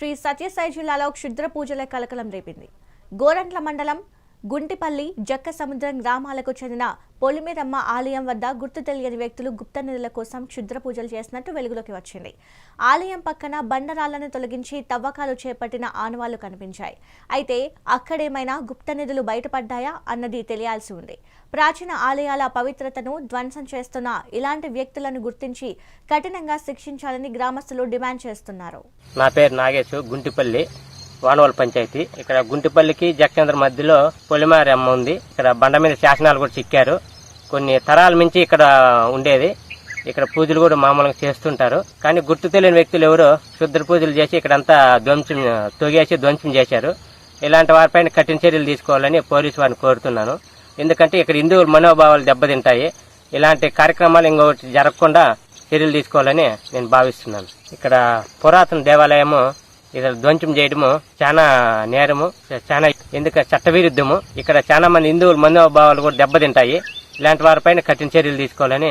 శ్రీ సత్యసాయి జిల్లాలో క్షుద్ర పూజల కలకలం రేపింది. గోరంట్ల మండలం గుంటిపల్లి జక్క సముద్రం గ్రామాలకు చెందిన పొలిమేరమ్మ ఆలయం వద్ద గుర్తు తెలియని వ్యక్తులు గుప్త నిధుల కోసం క్షుద్ర పూజలు చేసినట్టు వెలుగులోకి వచ్చింది. ఆలయం పక్కన బండరాళ్ళను తొలగించి తవ్వకాలు చేపట్టిన ఆనవాళ్ళు కనిపించాయి. అయితే అక్కడేమైనా గుప్త నిధులు బయటపడ్డాయా అన్నది తెలియాల్సి ఉంది. ప్రాచీన ఆలయాల పవిత్రతను ధ్వంసం చేస్తున్న ఇలాంటి వ్యక్తులను గుర్తించి కఠినంగా శిక్షించాలని గ్రామస్తులు డిమాండ్ చేస్తున్నారు. నా పేరు నాగేశ్ గుంటిపల్లి. వానవల్ పంచాయతీ. ఇక్కడ గుంటిపల్లికి జక్కేంద్ర మధ్యలో పొలిమారి అమ్మ ఉంది. ఇక్కడ బండ మీద శాసనాలు కూడా చిక్కారు. కొన్ని తరాల మించి ఇక్కడ ఉండేది. ఇక్కడ పూజలు కూడా మామూలుగా చేస్తుంటారు. కానీ గుర్తు తెలియని వ్యక్తులు ఎవరో శుద్ర పూజలు చేసి ఇక్కడంతా ధ్వంసం తొగేసి ధ్వంసం చేశారు. ఇలాంటి వారిపైన కఠిన చర్యలు తీసుకోవాలని పోలీసు వారిని కోరుతున్నాను. ఎందుకంటే ఇక్కడ హిందువుల మనోభావాలు దెబ్బతింటాయి. ఇలాంటి కార్యక్రమాలు ఇంకొకటి జరగకుండా చర్యలు తీసుకోవాలని నేను భావిస్తున్నాను. ఇక్కడ పురాతన దేవాలయము ఇక్కడ ధ్వంసం చేయడము చాలా నేరము చాలా ఎందుకంటే చట్టవిరుద్ధము. ఇక్కడ చాలా మంది హిందువులు మనోభావాలు కూడా దెబ్బతింటాయి. ఇలాంటి వారిపైన కఠిన చర్యలు తీసుకోవాలని